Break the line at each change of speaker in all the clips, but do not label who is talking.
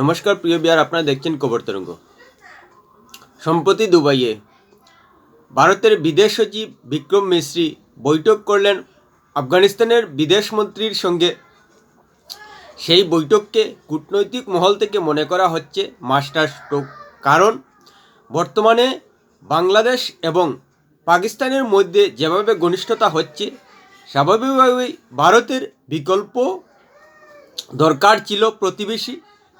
নমস্কার, প্রিয় বিহার, আপনারা দেখছেন খবর তরঙ্গ। সম্প্রতি দুবাইয়ে ভারতের বিদেশ সচিব বিক্রম মিশ্রি বৈঠক করলেন আফগানিস্তানের বিদেশ মন্ত্রীর সঙ্গে। সেই বৈঠককে কূটনৈতিক মহল থেকে মনে করা হচ্ছে মাস্টার স্ট্রোক কারণ বর্তমানে বাংলাদেশ এবং পাকিস্তানের মধ্যে যেভাবে ঘনিষ্ঠতা হচ্ছে, স্বাভাবিকভাবেই ভারতের বিকল্প দরকার ছিল প্রতিবেশী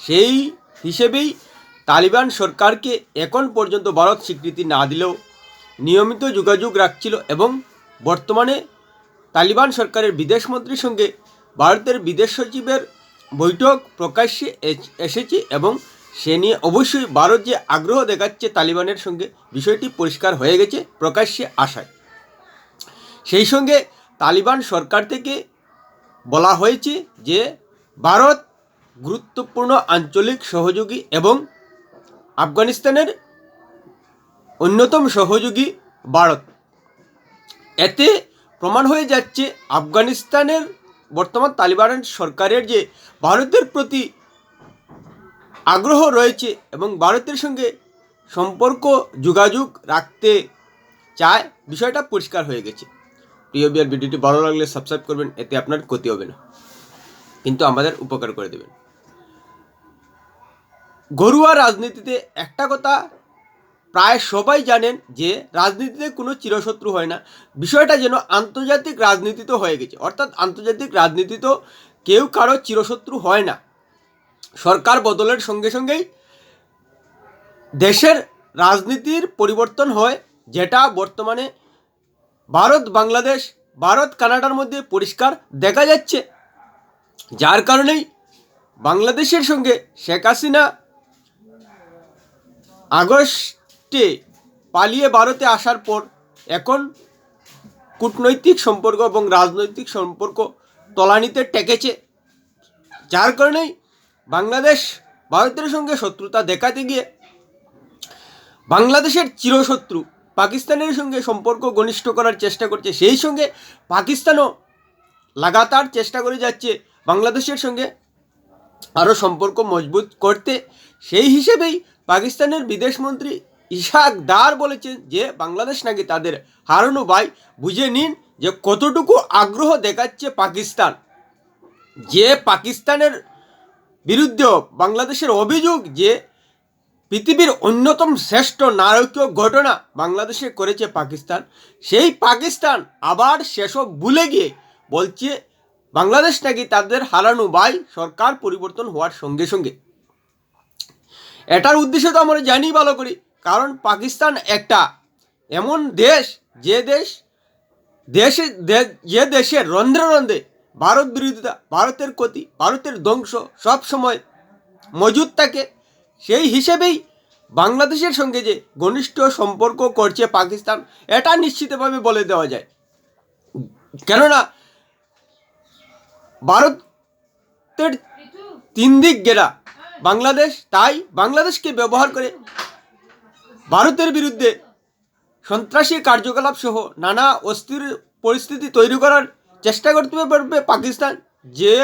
সেই হিসেবেই তালিবান সরকারকে এখন পর্যন্ত ভারত স্বীকৃতি না দিলেও নিয়মিত যোগাযোগ রাখছিল এবং বর্তমানে তালিবান সরকারের বিদেশমন্ত্রীর সঙ্গে ভারতের বিদেশ সচিবের বৈঠক প্রকাশ্যে এস- এসেছে এবং সে নিয়ে অবশ্যই ভারত যে আগ্রহ দেখাচ্ছে তালিবানের সঙ্গে বিষয়টি পরিষ্কার হয়ে গেছে প্রকাশ্যে আসায়। সেই সঙ্গে তালিবান সরকার থেকে বলা হয়েছে যে ভারত গুরুত্বপূর্ণ আঞ্চলিক সহযোগী এবং আফগানিস্তানের অন্যতম সহযোগী ভারত। এতে প্রমাণ হয়ে যাচ্ছে আফগানিস্তানের বর্তমান তালিবান সরকারের যে ভারতের প্রতি আগ্রহ রয়েছে এবং ভারতের সঙ্গে সম্পর্ক যোগাযোগ রাখতে চায়, বিষয়টা পরিষ্কার হয়ে গেছে। প্রিয় বিয়ার ভিডিওটি ভালো লাগলে সাবস্ক্রাইব করবেন, এতে আপনার ক্ষতি হবে না। কিন্তু আমাদের উপকার করে দেবেন। ঘরোয়া রাজনীতিতে একটা কথা প্রায় সবাই জানেন যে রাজনীতিতে কোনো চিরশত্রু হয় না। বিষয়টা যেন আন্তর্জাতিক রাজনীতিতে হয়ে গেছে। অর্থাৎ আন্তর্জাতিক রাজনীতিতেও কেউ কারও চিরশত্রু হয় না। সরকার বদলের সঙ্গে সঙ্গেই দেশের রাজনীতির পরিবর্তন হয়, যেটা বর্তমানে ভারত, বাংলাদেশ, ভারত, কানাডার মধ্যে পরিষ্কার দেখা যাচ্ছে। যার কারণেই বাংলাদেশের সঙ্গে শেখ হাসিনা আগস্টে পালিয়ে ভারতে আসার পর এখন কূটনৈতিক সম্পর্ক এবং রাজনৈতিক সম্পর্ক তলানিতে টেকেছে যার কারণেই বাংলাদেশ ভারতের সঙ্গে শত্রুতা দেখাতে গিয়ে বাংলাদেশের চিরশত্রু পাকিস্তানের সঙ্গে সম্পর্ক ঘনিষ্ঠ করার চেষ্টা করছে। সেই সঙ্গে পাকিস্তানও লাগাতার চেষ্টা করে যাচ্ছে বাংলাদেশের সঙ্গে আরও সম্পর্ক মজবুত করতে। সেই হিসেবেই পাকিস্তানের বিদেশমন্ত্রী ইশাক দার বলেছেন যে, বাংলাদেশ নাকি তাদের হারানো ভাই বুঝে নিন যে কতটুকু আগ্রহ দেখাচ্ছে পাকিস্তান। যে পাকিস্তানের বিরুদ্ধেও বাংলাদেশের অভিযোগ যে, পৃথিবীর অন্যতম শ্রেষ্ঠ নারকীয় ঘটনা বাংলাদেশে করেছে পাকিস্তান, সেই পাকিস্তান আবার সেসব ভুলে গিয়ে বলছে, বাংলাদেশ নাকি তাদের হারানো ভাই সরকার পরিবর্তন হওয়ার সঙ্গে সঙ্গে। এটার উদ্দেশ্য তো আমরা জানি ভালো করি। কারণ পাকিস্তান একটা এমন দেশ, যে দেশ, দেশে যে দেশের রন্ধ্রে রন্ধ্রে ভারত বিরোধিতা, ভারতের ক্ষতি, ভারতের ধ্বংস সব সময় মজুদ থাকে। সেই হিসেবেই বাংলাদেশের সঙ্গে যে ঘনিষ্ঠ সম্পর্ক করছে পাকিস্তান, এটা নিশ্চিতভাবে বলে দেওয়া যায়। কেননা ভারতের তিন দিক ঘেরা বাংলাদেশ, তাই বাংলাদেশকে ব্যবহার করে ভারতের বিরুদ্ধে সন্ত্রাসী কার্যকলাপ সহ নানা অস্থির পরিস্থিতি তৈরি করার চেষ্টা করতে পারবে পাকিস্তান। যে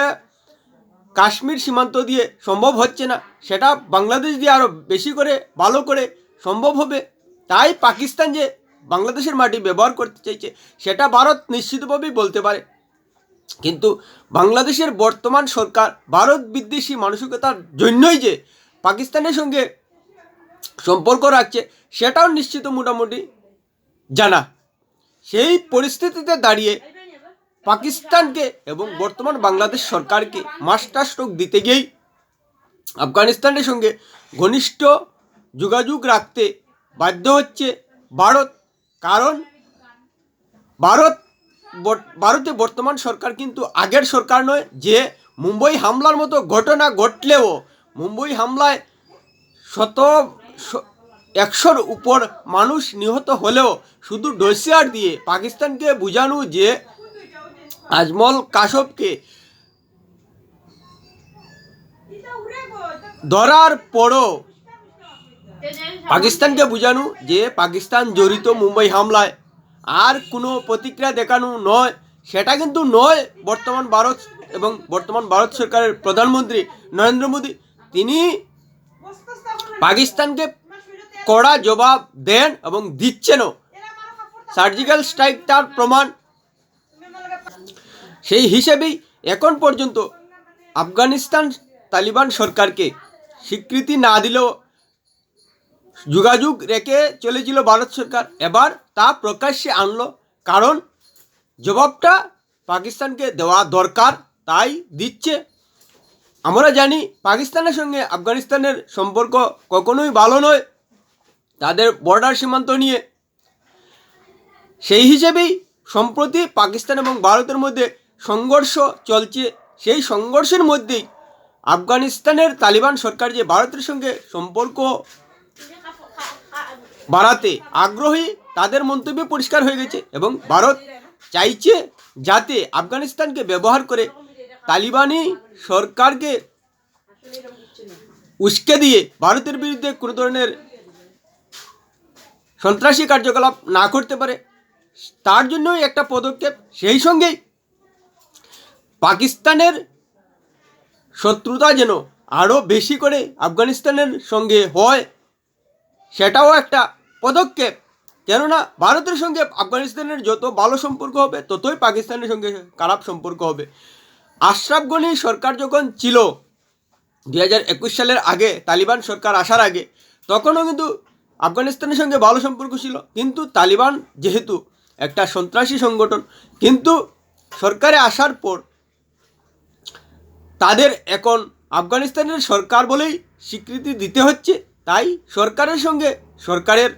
কাশ্মীর সীমান্ত দিয়ে সম্ভব হচ্ছে না, সেটা বাংলাদেশ দিয়ে আরও বেশি করে, ভালো করে সম্ভব হবে। তাই পাকিস্তান যে বাংলাদেশের মাটি ব্যবহার করতে চাইছে, সেটা ভারত নিশ্চিতভাবেই বলতে পারে। কিন্তু বাংলাদেশের বর্তমান সরকার ভারত বিদ্বেষী মানসিকতার জন্যই যে পাকিস্তানের সঙ্গে সম্পর্ক রাখছে, সেটাও নিশ্চিত মোটামুটি জানা। সেই পরিস্থিতিতে দাঁড়িয়ে পাকিস্তানকে এবং বর্তমান বাংলাদেশ সরকারকে মাস্টার স্ট্রোক দিতে গিয়েই আফগানিস্তানের সঙ্গে ঘনিষ্ঠ যোগাযোগ রাখতে বাধ্য হচ্ছে ভারত। কারণ ভারত ভারতে বর্তমান সরকার কিন্তু আগের সরকার নয়, যে মুম্বই হামলার মতো ঘটনা ঘটলেও মুম্বই হামলায় শত একশোর উপর মানুষ নিহত হলেও শুধু ডোসিয়ার দিয়ে পাকিস্তানকে বোঝানো যে আজমল কাশবকে ধরার পরও পাকিস্তানকে বোঝানো যে পাকিস্তান জড়িত মুম্বাই হামলায় আর কোনো প্রতিক্রিয়া দেখানো নয়। সেটা কিন্তু নয়, বর্তমান ভারত এবং বর্তমান ভারত সরকারের প্রধানমন্ত্রী নরেন্দ্র মোদী। তিনি পাকিস্তানকে কড়া জবাব দেন এবং দিচ্ছেনও সার্জিক্যাল স্ট্রাইক তার প্রমাণ। সেই হিসেবেই এখন পর্যন্ত আফগানিস্তান তালিবান সরকারকে স্বীকৃতি না দিলেও যোগাযোগ রেখে চলেছিল ভারত সরকার। এবার তা প্রকাশ্যে আনলো। কারণ জবাবটা পাকিস্তানকে দেওয়া দরকার, তাই দিচ্ছে। আমরা জানি পাকিস্তানের সঙ্গে আফগানিস্তানের সম্পর্ক কখনোই ভালো নয়, তাদের বর্ডার সীমান্ত নিয়ে। সেই হিসেবেই সম্প্রতি পাকিস্তান এবং ভারতের মধ্যে সংঘর্ষ চলছে। সেই সংঘর্ষের মধ্যেই আফগানিস্তানের তালিবান সরকার যে ভারতের সঙ্গে সম্পর্ক বাড়াতে আগ্রহী তাদের মন্তব্য পরিষ্কার হয়ে গেছে এবং ভারত চাইছে যাতে আফগানিস্তানকে ব্যবহার করে তালিবানি সরকারকে উস্কে দিয়ে ভারতের বিরুদ্ধে কোনো ধরনের সন্ত্রাসী কার্যকলাপ না করতে পারে। তার জন্যই একটা পদক্ষেপ। সেই সঙ্গেই পাকিস্তানের শত্রুতা যেন আরও বেশি করে আফগানিস্তানের সঙ্গে হয়, সেটাও একটা পদক্ষেপ। কেননা ভারতের সঙ্গে আফগানিস্তানের যত ভালো সম্পর্ক হবে, ততই পাকিস্তানের সঙ্গে খারাপ সম্পর্ক হবে। আশরাফ গনি সরকার যখন ছিল দুই হাজার একুশ সালের আগে, তালিবান সরকার আসার আগে, তখনও কিন্তু আফগানিস্তানের সঙ্গে ভালো সম্পর্ক ছিল। কিন্তু তালিবান যেহেতু একটা সন্ত্রাসী সংগঠন, কিন্তু সরকারে আসার পর তাদের এখন আফগানিস্তানের সরকার বলেই স্বীকৃতি দিতে হচ্ছে। তাই সরকারের সঙ্গে সরকারের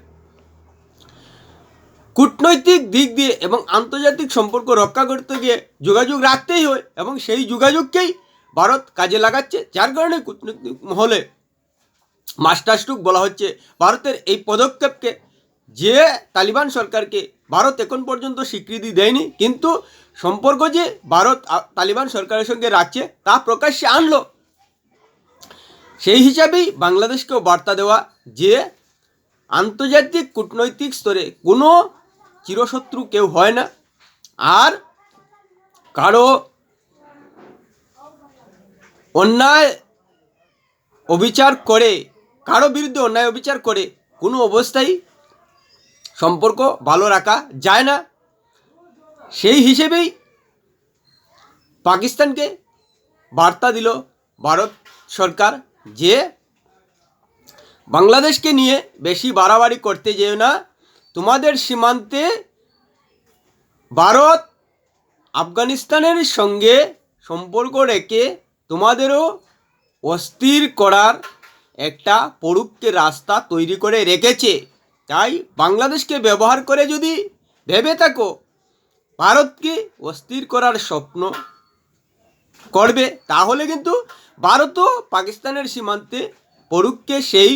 কূটনৈতিক দিক দিয়ে এবং আন্তর্জাতিক সম্পর্ক রক্ষা করতে গিয়ে যোগাযোগ রাখতেই হয় এবং সেই যোগাযোগকেই ভারত কাজে লাগাচ্ছে, যার কারণে কূটনৈতিক মহলে মাস্টারস্ট্রোক বলা হচ্ছে। ভারতের এই পদক্ষেপকে যে তালিবান সরকারকে ভারত এখন পর্যন্ত স্বীকৃতি দেয়নি, কিন্তু সম্পর্ক যে ভারত তালিবান সরকারের সঙ্গে রাখছে, তা প্রকাশ্যে আনলো। সেই হিসাবেই বাংলাদেশকেও বার্তা দেওয়া যে আন্তর্জাতিক কূটনৈতিক স্তরে কোনো চিরশত্রু কেউ হয় না। আর কারও অন্যায় অবিচার করে, কারও বিরুদ্ধে অন্যায় অবিচার করে কোনো অবস্থায় সম্পর্ক ভালো রাখা যায় না। সেই হিসেবেই পাকিস্তানকে বার্তা দিল ভারত সরকার যে, বাংলাদেশকে নিয়ে বেশি বাড়াবাড়ি করতে যেও না। তোমাদের সীমান্তে ভারত আফগানিস্তানের সঙ্গে সম্পর্ক রেখে তোমাদেরও অস্থির করার একটা পরুক্ষে রাস্তা তৈরি করে রেখেছে। তাই বাংলাদেশকে ব্যবহার করে যদি ভেবে থাকো, ভারতকে অস্থির করার স্বপ্ন করবে, তাহলে কিন্তু ভারতও পাকিস্তানের সীমান্তে পরুক্ষে সেই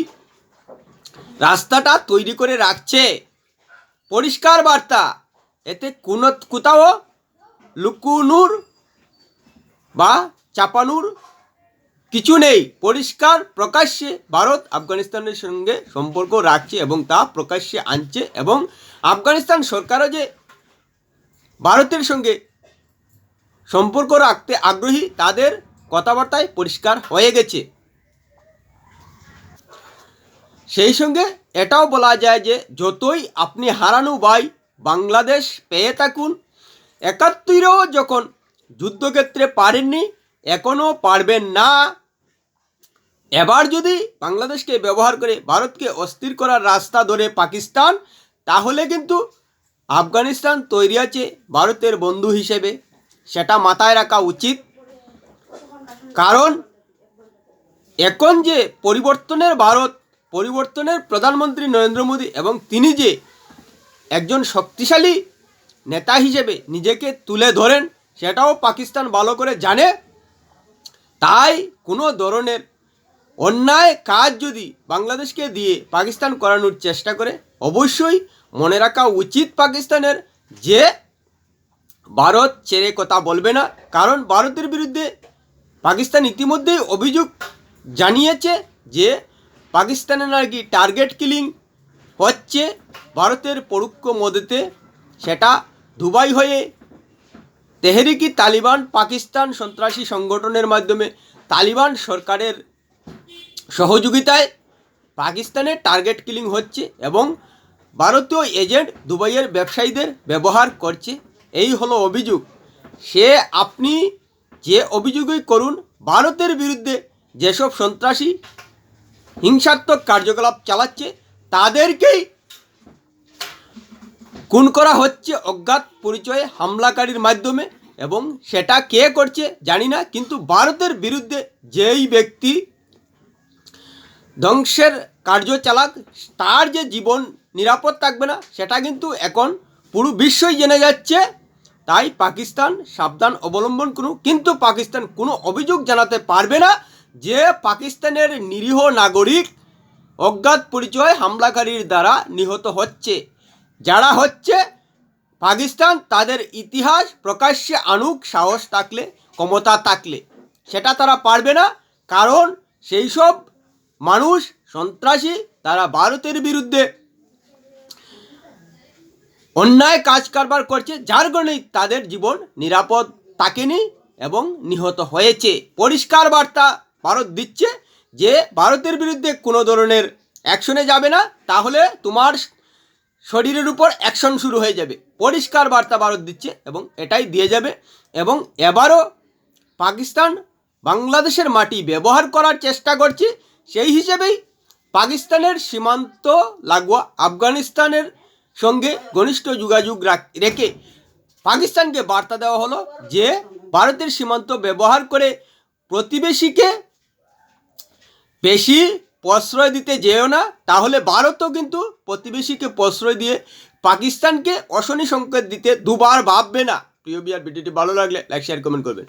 রাস্তাটা তৈরি করে রাখছে। পরিষ্কার বার্তা। এতে কোনো কোথাও লুকুনুর বা চাপানুর কিছু নেই। পরিষ্কার প্রকাশ্যে ভারত আফগানিস্তানের সঙ্গে সম্পর্ক রাখছে এবং তা প্রকাশ্যে আনছে এবং আফগানিস্তান সরকারও যে ভারতের সঙ্গে সম্পর্ক রাখতে আগ্রহী, তাদের কথাবার্তায় পরিষ্কার হয়ে গেছে। সেই সঙ্গে এটাও বলা যায় যে যতই আপনি হারানো ভাই বাংলাদেশ পেয়ে থাকুন, একাত্তরেও যখন যুদ্ধক্ষেত্রে পারেননি, এখনও পারবেন না। এবার যদি বাংলাদেশকে ব্যবহার করে ভারতকে অস্থির করার রাস্তা ধরে পাকিস্তান, তাহলে কিন্তু আফগানিস্তান তৈরি আছে ভারতের বন্ধু হিসেবে। সেটা মাথায় রাখা উচিত। কারণ এখন যে পরিবর্তনের ভারত পরিবর্তনের প্রধানমন্ত্রী নরেন্দ্র মোদী এবং তিনি যে একজন শক্তিশালী নেতা হিসেবে নিজেকে তুলে ধরেন, সেটাও পাকিস্তান ভালো করে জানে। তাই কোনো ধরনের অন্যায় কাজ যদি বাংলাদেশকে দিয়ে পাকিস্তান করানোর চেষ্টা করে, অবশ্যই মনে রাখা উচিত পাকিস্তানের যে ভারত ছেড়ে কথা বলবে না। কারণ ভারতের বিরুদ্ধে পাকিস্তান ইতিমধ্যেই অভিযোগ জানিয়েছে যে পাকিস্তানে নাকি টার্গেট কিলিং হচ্ছে ভারতের পরোক্ষ মদতে। সেটা দুবাই হয়ে তেহরিকি তালিবান পাকিস্তান সন্ত্রাসী সংগঠনের মাধ্যমে তালিবান সরকারের সহযোগিতায় পাকিস্তানের টার্গেট কিলিং হচ্ছে এবং ভারতীয় এজেন্ট দুবাইয়ের ব্যবসায়ীদের ব্যবহার করছে। এই হলো অভিযোগ। সে আপনি যে অভিযোগই করুন, ভারতের বিরুদ্ধে যেসব সন্ত্রাসী হিংসাত্মক কার্যকলাপ চালাচ্ছে, তাদেরকেই খুন করা হচ্ছে অজ্ঞাত পরিচয়ে হামলাকারীর মাধ্যমে এবং সেটা কে করছে জানি না, কিন্তু ভারতের বিরুদ্ধে যেই ব্যক্তি ধ্বংসের কার্য চালাক, তার যে জীবন নিরাপদ থাকবে না, সেটা কিন্তু এখন পুরো বিশ্বই জেনে যাচ্ছে। তাই পাকিস্তান সাবধান অবলম্বন করুন কিন্তু পাকিস্তান কোনো অভিযোগ জানাতে পারবে না। যে পাকিস্তানের নিরীহ নাগরিক অজ্ঞাত পরিচয় হামলাকারীর দ্বারা নিহত হচ্ছে। যারা হচ্ছে পাকিস্তান, তাদের ইতিহাস প্রকাশ্যে আনুক, সাহস থাকলে, ক্ষমতা থাকলে। সেটা তারা পারবে না, কারণ সেই সব মানুষ, সন্ত্রাসী, তারা ভারতের বিরুদ্ধে অন্যায় কাজ কারবার করছে, যার কারণেই তাদের জীবন নিরাপদ থাকেনি এবং নিহত হয়েছে। পরিষ্কার বার্তা ভারত দিচ্ছে যে ভারতের বিরুদ্ধে কোনো ধরনের অ্যাকশনে যাবে না, তাহলে তোমার শরীরের উপর অ্যাকশন শুরু হয়ে যাবে। পরিষ্কার বার্তা ভারত দিচ্ছে এবং এটাই দিয়ে যাবে এবং এবারও পাকিস্তান বাংলাদেশের মাটি ব্যবহার করার চেষ্টা করছে, সেই হিসেবেই পাকিস্তানের সীমান্ত লাগোয়া আফগানিস্তানের সঙ্গে ঘনিষ্ঠ যোগাযোগ রাখ- পাকিস্তানকে বার্তা দেওয়া হলো যে, ভারতের সীমান্ত ব্যবহার করে প্রতিবেশীকে বেশি প্রশ্রয় দিতে যেও না, তাহলে ভারতও কিন্তু প্রতিবেশীকে প্রশ্রয় দিয়ে পাকিস্তানকে অশনি সংকেত দিতে দুবার ভাববে না। প্রিয় বিয়ার, ভিডিওটি ভালো লাগলে লাইক শেয়ার কমেন্ট করবেন।